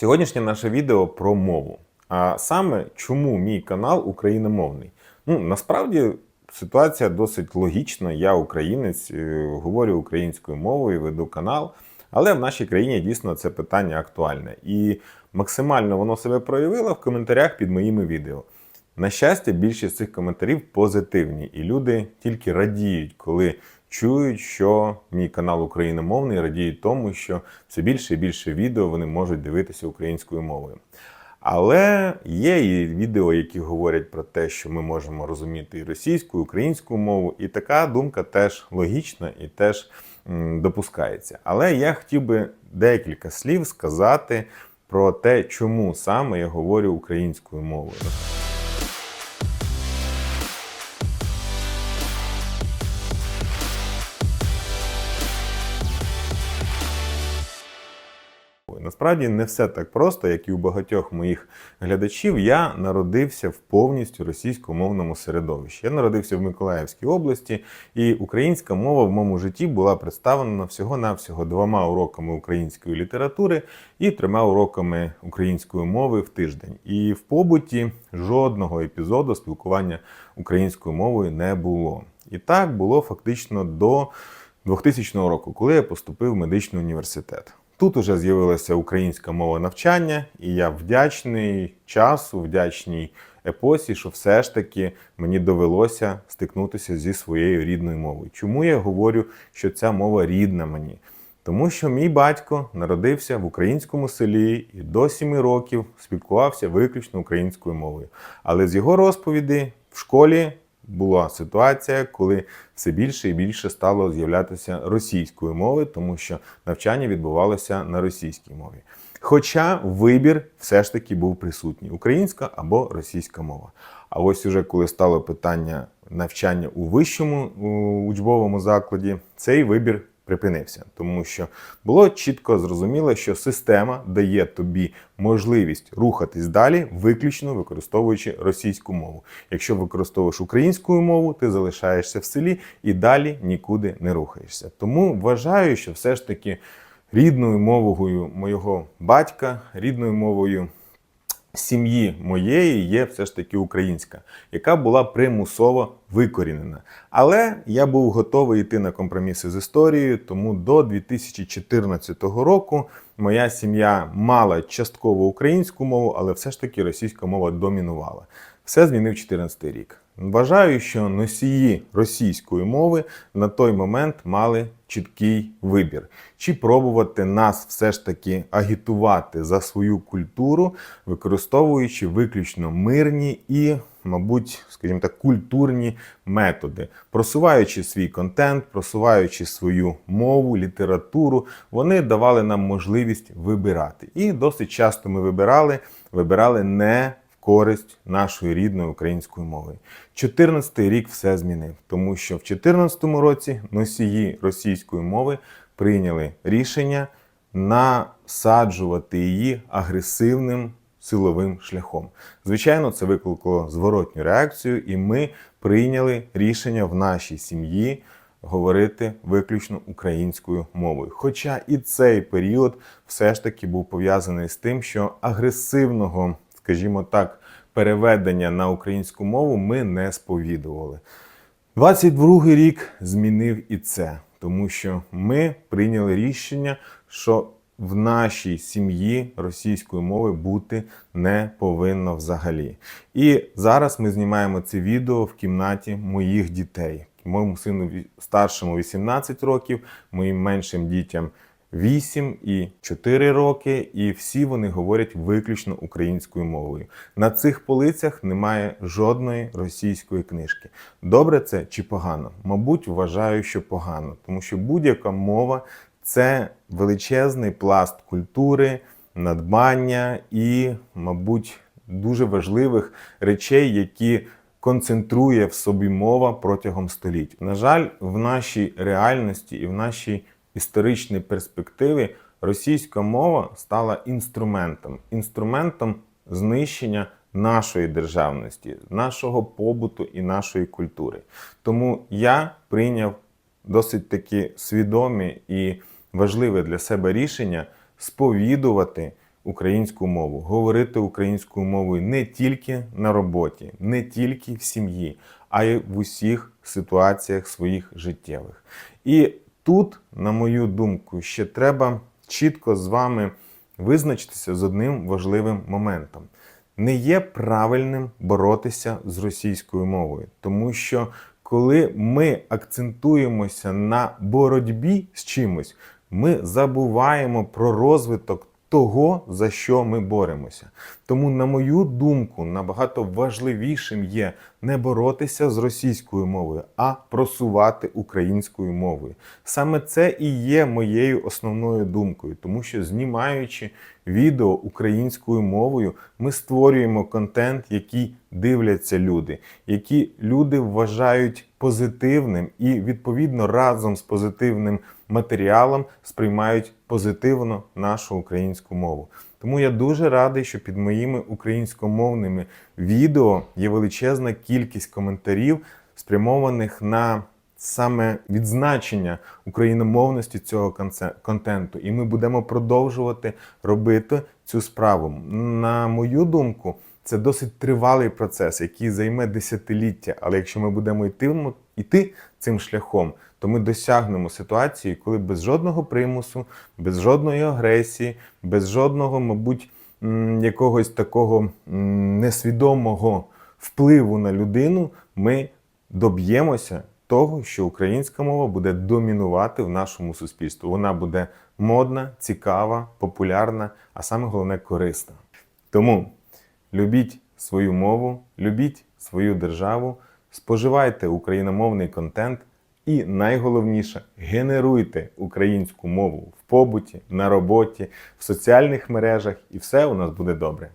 Сьогоднішнє наше відео про мову. А саме, чому мій канал україномовний? Ну, насправді ситуація досить логічна. Я українець, е, говорю українською мовою, веду канал. Але в нашій країні дійсно це питання актуальне. І максимально воно себе проявило в коментарях під моїми відео. На щастя, більшість цих коментарів позитивні, і люди тільки радіють, коли чують, що мій канал україномовний, радіють тому, що все більше і більше відео вони можуть дивитися українською мовою. Але є і відео, які говорять про те, що ми можемо розуміти і російську, і українську мову, і така думка теж логічна і теж допускається. Але я хотів би декілька слів сказати про те, чому саме я говорю українською мовою. Насправді не все так просто, як і у багатьох моїх глядачів. Я народився в повністю російськомовному середовищі. Я народився в Миколаївській області, і українська мова в моєму житті була представлена всього-навсього двома уроками української літератури і трьома уроками української мови в тиждень. І в побуті жодного епізоду спілкування українською мовою не було. І так було фактично до 2000 року, коли я поступив в медичний університет. Тут уже з'явилася українська мова навчання, і я вдячний часу, вдячній епосі, що все ж таки мені довелося стикнутися зі своєю рідною мовою. Чому я говорю, що ця мова рідна мені? Тому що мій батько народився в українському селі і до 7 років спілкувався виключно українською мовою. Але з його розповіді в школі була ситуація, коли все більше і більше стало з'являтися російської мови, тому що навчання відбувалося на російській мові. Хоча вибір все ж таки був присутній: українська або російська мова. А ось уже коли стало питання навчання у вищому учбовому закладі, цей вибір припинився, тому що було чітко зрозуміло, що система дає тобі можливість рухатись далі, виключно використовуючи російську мову. Якщо використовуєш українську мову, ти залишаєшся в селі і далі нікуди не рухаєшся. Тому вважаю, що все ж таки рідною мовою моєго батька, рідною мовою сім'ї моєї є все ж таки українська, яка була примусово викорінена. Але я був готовий йти на компроміси з історією, тому до 2014 року моя сім'я мала частково українську мову, але все ж таки російська мова домінувала. Все змінив 2014 рік. Вважаю, що носії російської мови на той момент мали чіткий вибір: чи пробувати нас все ж таки агітувати за свою культуру, використовуючи виключно мирні і, мабуть, скажімо так, культурні методи, просуваючи свій контент, просуваючи свою мову, літературу, вони давали нам можливість вибирати. І досить часто ми вибирали, вибирали не користь нашої рідної української мови. 14-й рік все змінив, тому що в 2014 році носії російської мови прийняли рішення насаджувати її агресивним силовим шляхом. Звичайно, це викликало зворотню реакцію, і ми прийняли рішення в нашій сім'ї. Говорити виключно українською мовою. Хоча і цей період все ж таки був пов'язаний з тим, що агресивного скажімо так, переведення на українську мову ми не сповідували. 22-й рік змінив і це, тому що ми прийняли рішення, що в нашій сім'ї російської мови бути не повинно взагалі. І зараз ми знімаємо це відео в кімнаті моїх дітей. Моєму сину старшому 18 років, моїм меншим дітям 8 і 4 роки, і всі вони говорять виключно українською мовою. На цих полицях немає жодної російської книжки. Добре це чи погано? Мабуть, вважаю, що погано, тому що будь-яка мова це величезний пласт культури, надбання і, мабуть, дуже важливих речей, які концентрує в собі мова протягом століть. На жаль, в нашій реальності і в нашій історичній перспективі російська мова стала інструментом, інструментом знищення нашої державності, нашого побуту і нашої культури. Тому я прийняв досить такі свідомі і важливе для себе рішення сповідувати українську мову, говорити українською мовою не тільки на роботі, не тільки в сім'ї, а й в усіх ситуаціях своїх життєвих. І тут, на мою думку, ще треба чітко з вами визначитися з одним важливим моментом. Не є правильним боротися з російською мовою, тому що коли ми акцентуємося на боротьбі з чимось, ми забуваємо про розвиток того, за що ми боремося. Тому, на мою думку, набагато важливішим є не боротися з російською мовою, а просувати українською мовою. Саме це і є моєю основною думкою, тому що знімаючи відео українською мовою, ми створюємо контент, який дивляться люди, які люди вважають позитивним і відповідно разом з позитивним матеріалом сприймають позитивно нашу українську мову. Тому я дуже радий, що під моїми українськомовними відео є величезна кількість коментарів, спрямованих на саме відзначення україномовності цього контенту. І ми будемо продовжувати робити цю справу. На мою думку, це досить тривалий процес, який займе десятиліття. Але якщо ми будемо йти, йти цим шляхом, то ми досягнемо ситуації, коли без жодного примусу, без жодної агресії, без жодного, мабуть, якогось такого несвідомого впливу на людину, ми доб'ємося того, що українська мова буде домінувати в нашому суспільстві. Вона буде модна, цікава, популярна, а саме головне корисна. Тому любіть свою мову, любіть свою державу, споживайте україномовний контент і найголовніше генеруйте українську мову в побуті, на роботі, в соціальних мережах, і все у нас буде добре.